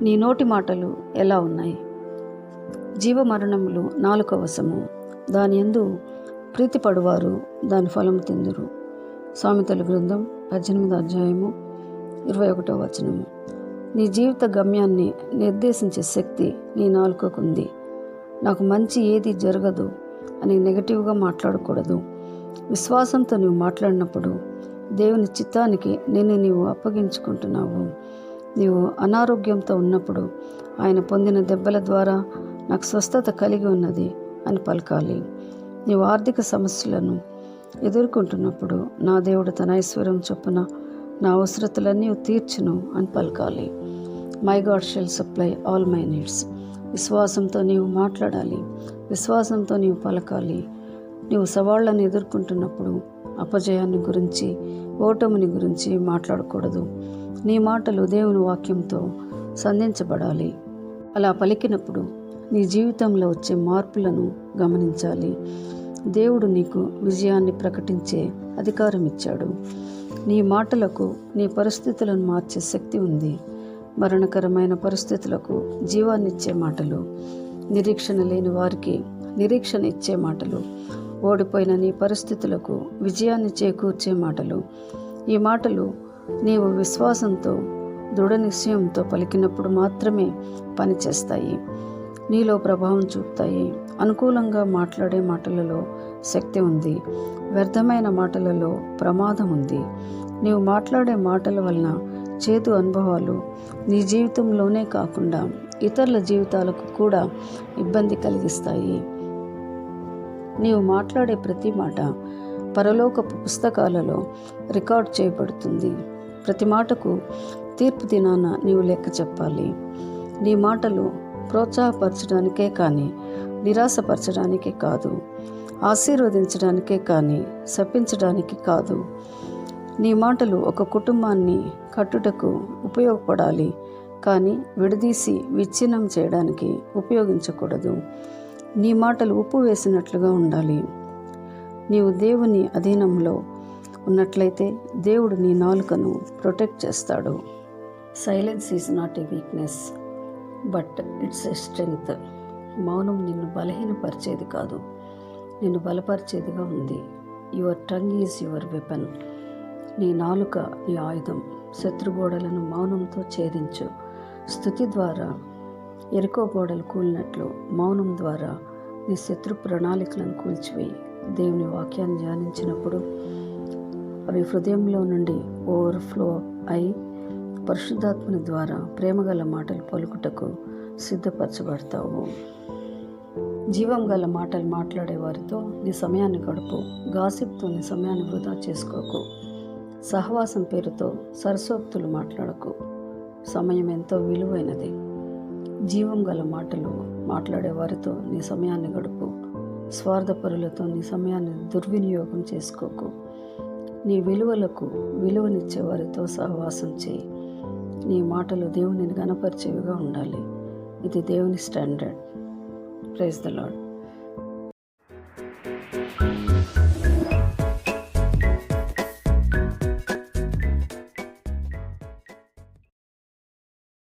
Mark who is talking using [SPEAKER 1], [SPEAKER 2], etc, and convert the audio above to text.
[SPEAKER 1] నీ నోటి మాటలు ఎలా ఉన్నాయి? జీవమరణములు నాలుకవశము దాని ఎందు ప్రీతిపడువారు దాని ఫలం తిందురు. సామెతల గ్రంథం పద్దెనిమిది అధ్యాయము ఇరవై ఒకటో వచనము. నీ జీవిత గమ్యాన్ని నిర్దేశించే శక్తి నీ నాలుకకుంది నాకు మంచి ఏది జరగదు అని నెగటివ్గా మాట్లాడకూడదు. విశ్వాసంతో నీవు మాట్లాడినప్పుడు దేవుని చిత్తానికి నిన్ను నీవు అప్పగించుకుంటున్నావు. నీవు అనారోగ్యంతో ఉన్నప్పుడు ఆయన పొందిన దెబ్బల ద్వారా నాకు స్వస్థత కలిగి ఉన్నది అని పలకాలి. నీవు ఆర్థిక సమస్యలను ఎదుర్కొంటున్నప్పుడు నా దేవుడు తన ఐశ్వర్యం చొప్పున నా అవసరతలన్నీ తీర్చును అని పలకాలి. My god shell supply all my needs. విశ్వాసంతో నీవు మాట్లాడాలి. విశ్వాసంతో నీవు పలకాలి. నీవు సవాళ్ళను ఎదుర్కొంటున్నప్పుడు అపజయాన్ని గురించి ఓటమిని గురించి మాట్లాడకూడదు. నీ మాటలు దేవుని వాక్యంతో సంధించబడాలి. అలా పలికినప్పుడు నీ జీవితంలో వచ్చే మార్పులను గమనించాలి. దేవుడు నీకు విజయాన్ని ప్రకటించే అధికారం ఇచ్చాడు నీ మాటలకు నీ పరిస్థితులను మార్చే శక్తి ఉంది. మరణకరమైన పరిస్థితులకు జీవాన్నిచ్చే మాటలు నిరీక్షణ లేని వారికి నిరీక్షణ ఇచ్చే మాటలు ఓడిపోయిన నీ పరిస్థితులకు విజయాన్ని చేకూర్చే మాటలు. ఈ మాటలు నీవు విశ్వాసంతో దృఢ నిశ్చయంతో పలికినప్పుడు మాత్రమే పనిచేస్తాయి. నీలో ప్రభావం చూపుతాయి. అనుకూలంగా మాట్లాడే మాటలలో శక్తి ఉంది. వ్యర్థమైన మాటలలో ప్రమాదం ఉంది. నీవు మాట్లాడే మాటల వలన చేదు అనుభవాలు నీ జీవితంలోనే కాకుండా ఇతరుల జీవితాలకు కూడా ఇబ్బంది కలిగిస్తాయి. నీవు మాట్లాడే ప్రతి మాట పరలోకపు పుస్తకాలలో రికార్డ్ చేయబడుతుంది. ప్రతి మాటకు తీర్పు దినాన నీవు లెక్క చెప్పాలి. నీ మాటలు ప్రోత్సాహపరచడానికే కానీ నిరాశపరచడానికే కాదు ఆశీర్వదించడానికే కానీ శపించడానికి కాదు. నీ మాటలు ఒక కుటుంబాన్ని కట్టుటకు ఉపయోగపడాలి కానీ విడదీసి విచ్ఛిన్నం చేయడానికి ఉపయోగించకూడదు. నీ మాటలు ఉప్పు వేసినట్లుగా ఉండాలి. నీవు దేవుని అధీనంలో ఉన్నట్లయితే దేవుడు నీ నాలుకను ప్రొటెక్ట్ చేస్తాడు. Silence is not a weakness but it's a strength. మౌనం నిన్ను బలహీనపరిచేది కాదు నిన్ను బలపరిచేదిగా ఉంది. Your tongue is your weapon. నీ నాలుక నీ ఆయుధం. శత్రుగోడలను మౌనంతో ఛేదించు. స్థుతి ద్వారా ఎరుకో గోడలు కూలినట్లు మౌనం ద్వారా నీ శత్రు ప్రణాళికలను కూల్చివేయి దేవుని వాక్యాన్ని ధ్యానించినప్పుడు అవి హృదయంలో నుండి ఓవర్ఫ్లో అయి పరిశుద్ధాత్మని ద్వారా ప్రేమగల మాటలు పలుకుటకు సిద్ధపరచబడతావు. జీవం గల మాటలు మాట్లాడే వారితో నీ సమయాన్ని గడుపు. గాసిప్తో నీ సమయాన్ని వృధా చేసుకోకు. సహవాసం పేరుతో సరసోక్తులు మాట్లాడకు. సమయం ఎంతో విలువైనది. జీవం గల మాటలు మాట్లాడే వారితో నీ సమయాన్ని గడుపు. స్వార్థపరులతో నీ సమయాన్ని దుర్వినియోగం చేసుకోకు. నీ విలువలకు విలువనిచ్చే వారితో సహవాసం చేయి. నీ మాటలు దేవునిని గనపరిచేవిగా ఉండాలి. ఇది దేవుని స్టాండర్డ్. Praise the lord